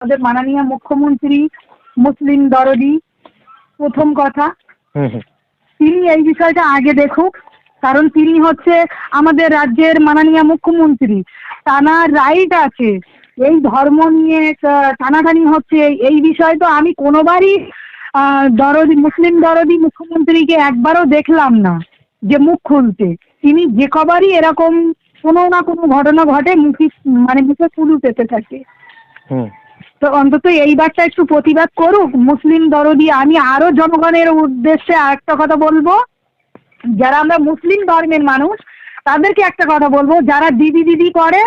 আমাদের মাননীয় মুখ্যমন্ত্রী মুসলিম দরদি প্রথম কথা। তিনি এই বিষয়টা আগে দেখুক কারণ তিনি হচ্ছে আমাদের রাজ্যের মাননীয় মুখ্যমন্ত্রী। তানার রাইট আছে এই ধর্ম নিয়ে টানাটানি হচ্ছে এই বিষয় তো আমি কোনোবারই দরদি মুসলিম দরদি মুখ্যমন্ত্রীকে একবারও দেখলাম না যে মুখ খুলতে। তিনি যে কবারই এরকম কোনো না কোনো ঘটনা ঘটে মুখে মানে মুখে কুলু পেতে থাকে। তো অন্তত এইবারটা একটু প্রতিবাদ করুক। মুসলিম দরদি, আমি আরও জনগণের উদ্দেশ্যে আরেকটা কথা বলব। যারা আমরা মুসলিম ধর্মের মানুষ, তাদেরকে একটা কথা বলব। যারা দিদি দিদি করে,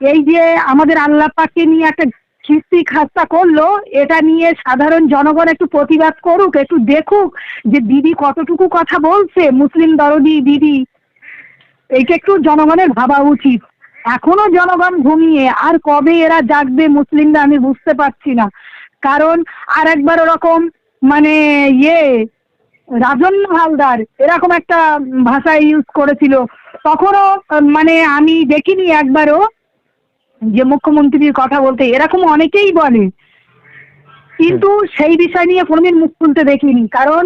এই যে আমাদের আল্লাহ পাককে নিয়ে একটা খিস্তি খাস্তা করল, এটা নিয়ে সাধারণ জনগণ একটু প্রতিবাদ করুক, একটু দেখুক যে দিদি কতটুকু কথা বলছে, মুসলিম দরদি, দিদি। এইটা একটু জনগণের ভাবা উচিত। এখনও জনগণ ঘুমিয়ে আর কবে এরা জাগবে মুসলিমরা আমি বুঝতে পারছি না। কারণ আর একবার ওরকম মানে ইয়ে রাজন্য হালদার এরকম একটা ভাষা ইউজ করেছিল। তখনও মানে আমি দেখিনি একবারও যে মুখ্যমন্ত্রীর কথা বলতে। এরকম অনেকেই বলে। কিন্তু সেই বিষয় নিয়ে কোনোদিন মুখ খুলতে দেখিনি। কারণ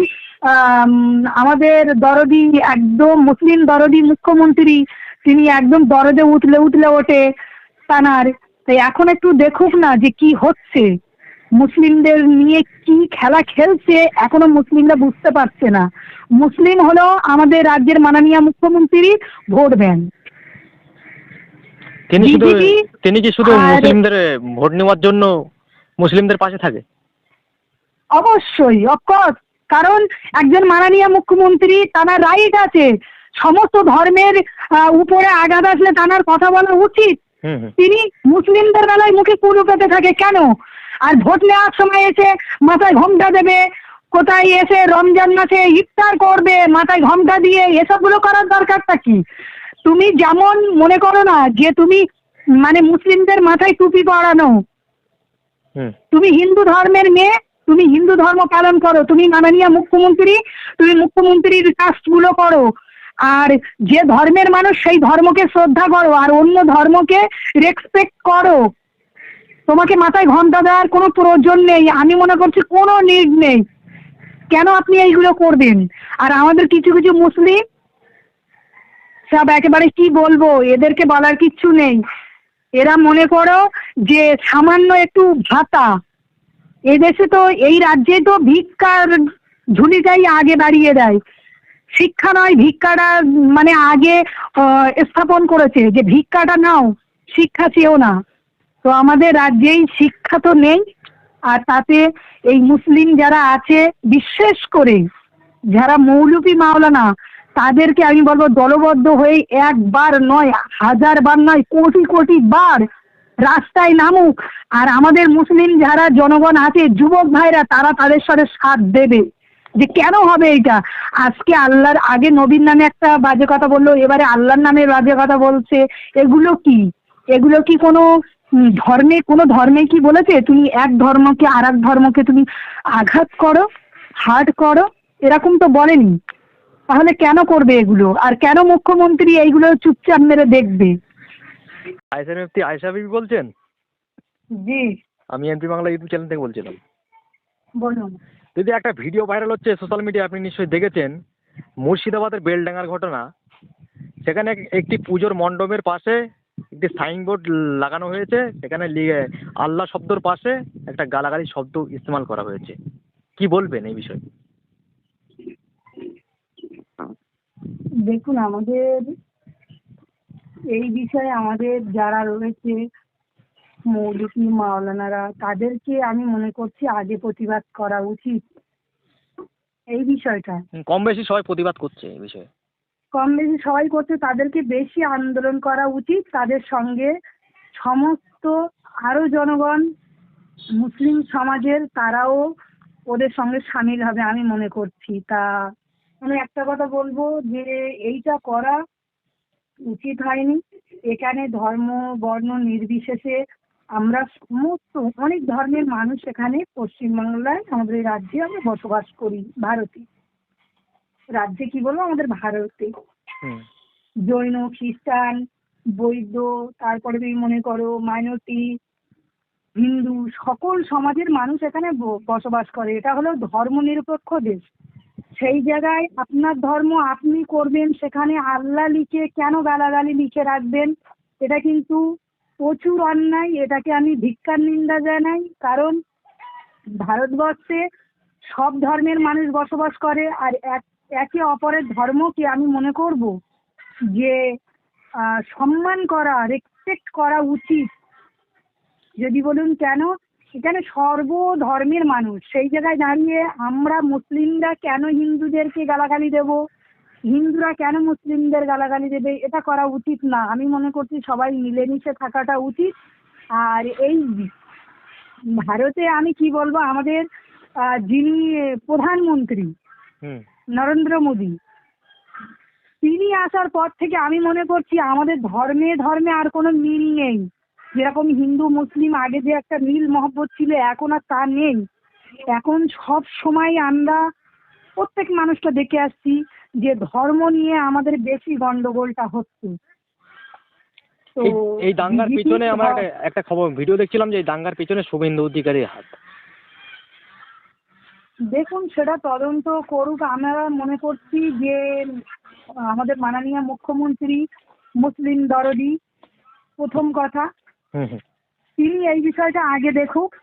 আমাদের দরদি একদম মুসলিম দরদি মুখ্যমন্ত্রী তিনি একদম দরজে উঠলে উঠলে ওঠে তানার। তাই এখন একটু দেখুক না যে কি হচ্ছে। মুসলিমদের নিয়ে কি খেলা খেলছে এখনও মুসলিমরা বুঝতে পারছে না। মুসলিম হলো আমাদের রাজ্যের মাননীয় মুখ্যমন্ত্রী ভোট ব্যাংক। তিনি শুধু তিনি কি শুধু মুসলিমদের ভোট নেওয়ার জন্য মুসলিমদের পাশে থাকে? অবশ্যই অফকোর্স কারণ একজন মাননীয় মুখ্যমন্ত্রী তার রাইট আছে। সমস্ত ধর্মের উপরে আঘাত আসলে তানার কথা বলা উচিত। তিনি মুসলিমদের বেলায় মুখে কুলু পেতে থাকে কেন? আর ভোট নেওয়ার সময় এসে মাথায় ঘোমটা দেবে কোথায় এসে রমজান মাসে ইফতার করবে মাথায় ঘোমটা দিয়ে এসবগুলো করার দরকারটা কি? তুমি যেমন মনে করো না যে তুমি মানে মুসলিমদের মাথায় টুপি পরানো। তুমি হিন্দু ধর্মের মেয়ে তুমি হিন্দু ধর্ম পালন করো। তুমি মাননীয় মুখ্যমন্ত্রী তুমি মুখ্যমন্ত্রীর কাজগুলো করো। আর যে ধর্মের মানুষ সেই ধর্মকে শ্রদ্ধা করো, আর অন্য ধর্মকে রেসপেক্ট করো। তোমাকে মাথায় ঘণ্টা দেওয়ার কোনো প্রয়োজন নেই। আমি মনে করছি কোনো নিড নেই। কেন আপনি এইগুলো করবেন? আর আমাদের কিছু কিছু মুসলিম সব একেবারে কি বলব, এদেরকে বলার কিচ্ছু নেই। এরা মনে করো যে সামান্য একটু ভাতা। এদেশে তো, এই রাজ্যে তো ভিক্ষার ঝুলিটাই আগে বাড়িয়ে দেয়। শিক্ষা নয়, ভিক্ষাটা মানে আগে স্থাপন করেছে, যে ভিক্ষাটা নাও, শিক্ষা চেয়েও না। তো আমাদের রাজ্যেই শিক্ষা তো নেই, আর তাতে এই মুসলিম যারা আছে, বিশেষ করে যারা মৌলভী মাওলানা, তাদেরকে আমি বলব দলবদ্ধ হয়ে একবার নয়, হাজার বার নয়, কোটি কোটি বার রাস্তায় নামুক। আর আমাদের মুসলিম যারা জনগণ আছে, যুবক ভাইরা, তারা তাদের সাথে সাথ দেবে। যে কেন হবে এটা আজকে আল্লাহর আগে নবীর নামে একটা বাজে কথা বলল এবারে আল্লাহর নামে বাজে কথা বলছে। এগুলো কি? এগুলো কি কোনো ধর্মে কোনো ধর্মে কি বলেছে? তুমি এক ধর্মকে আর এক ধর্মকে তুমি আঘাত করো হার্ট করো এরকম তো বলেনি। তাহলে কেন করবে এগুলো? আর কেন মুখ্যমন্ত্রী এইগুলো চুপচাপ মেরে দেখবে? আয়সা আয়সা বিবি বলছেন? জি। আমি এমপি বাংলা ইউটিউব চ্যানেল থেকে বলছিলাম। বলুন। দিদি একটা ভিডিও ভাইরাল হচ্ছে সোশ্যাল মিডিয়া আপনি নিশ্চয়ই দেখেছেন, মুর্শিদাবাদের বেলডাঙ্গার ঘটনা। সেখানে একটি পুজোর মণ্ডপের পাশে একটি সাইনবোর্ড লাগানো হয়েছে। সেখানে লিগে আল্লাহ শব্দর পাশে একটা গালাগালি শব্দ ইস্তেমাল করা হয়েছে। কি বলবেন এই বিষয়ে? দেখুন, আমাদের এই বিষয়ে আমাদের যারা রয়েছে মৌলভী মাওলানারা তাদেরকে আমি মনে করছি আগে প্রতিবাদ করা উচিত। এই বিষয়টা। কম বেশি সবাই প্রতিবাদ করছে এই বিষয়ে। কম বেশি সবাই করছে তাদেরকে বেশি আন্দোলন করা উচিত। তাদের সঙ্গে সমস্ত আরও জনগণ মুসলিম সমাজের তারাও ওদের সঙ্গে সামিল হবে আমি মনে করছি। তা আমি একটা কথা বলব যে এইটা করা উচিত হয়নি। এখানে ধর্ম বর্ণ নির্বিশেষে আমরা সমস্ত অনেক ধর্মের মানুষ এখানে পশ্চিমবাংলায় আমাদের এই রাজ্যে আমরা বসবাস করি ভারতে। রাজ্যে কি বলব? আমাদের ভারতে। জৈন খ্রিস্টান বৈদ্য তারপরে তুমি মনে করো মাইনরিটি হিন্দু সকল সমাজের মানুষ এখানে বসবাস করে। এটা হলো ধর্ম নিরপেক্ষ দেশ। সেই জায়গায় আপনার ধর্ম আপনি করবেন সেখানে আল্লাহ লিখে কেন গালাগালি লিখে রাখবেন? এটা কিন্তু প্রচুর অন্যায়, এটাকে আমি ধিক্কার নিন্দা জানাই, কারণ ভারতবর্ষে সব ধর্মের মানুষ বসবাস করে, আর এক, একে অপরের ধর্মকে আমি মনে করব যে সম্মান করা রেসপেক্ট করা উচিত। যদি বলুন কেন? এখানে সর্ব ধর্মের মানুষ। সেই জায়গায় দাঁড়িয়ে আমরা মুসলিমরা কেন হিন্দুদেরকে গালাগালি দেব? হিন্দুরা কেন মুসলিমদের গালাগালি দেবে? এটা করা উচিত না। আমি মনে করছি সবাই মিলেমিশে থাকাটা উচিত। আর এই ভারতে আমি কি বলব? আমাদের যিনি প্রধানমন্ত্রী নরেন্দ্র মোদী তিনি আসার পর থেকে আমি মনে করছি আমাদের ধর্মে ধর্মে আর কোনো মিল নেই। যেরকম হিন্দু মুসলিম আগে যে একটা মিল মহব্বত ছিল এখন আর তা নেই। এখন সব সময় আমরা প্রত্যেক মানুষটা দেখে আসছি। যে ধর্ম নিয়ে আমাদের বেশি গন্ডগোলটা হচ্ছে। তো এই দাঙ্গার পিছনে আমার একটা খবর ভিডিও দেখছিলাম যে এই দাঙ্গার পিছনে শুভেন্দু অধিকারীর হাত। দেখুন সেটা তদন্ত করুক। আমরা মনে করছি যে আমাদের মাননীয় মুখ্যমন্ত্রী মুসলিম দরদি প্রথম কথা। তিনি এই বিষয়টা আগে দেখুক।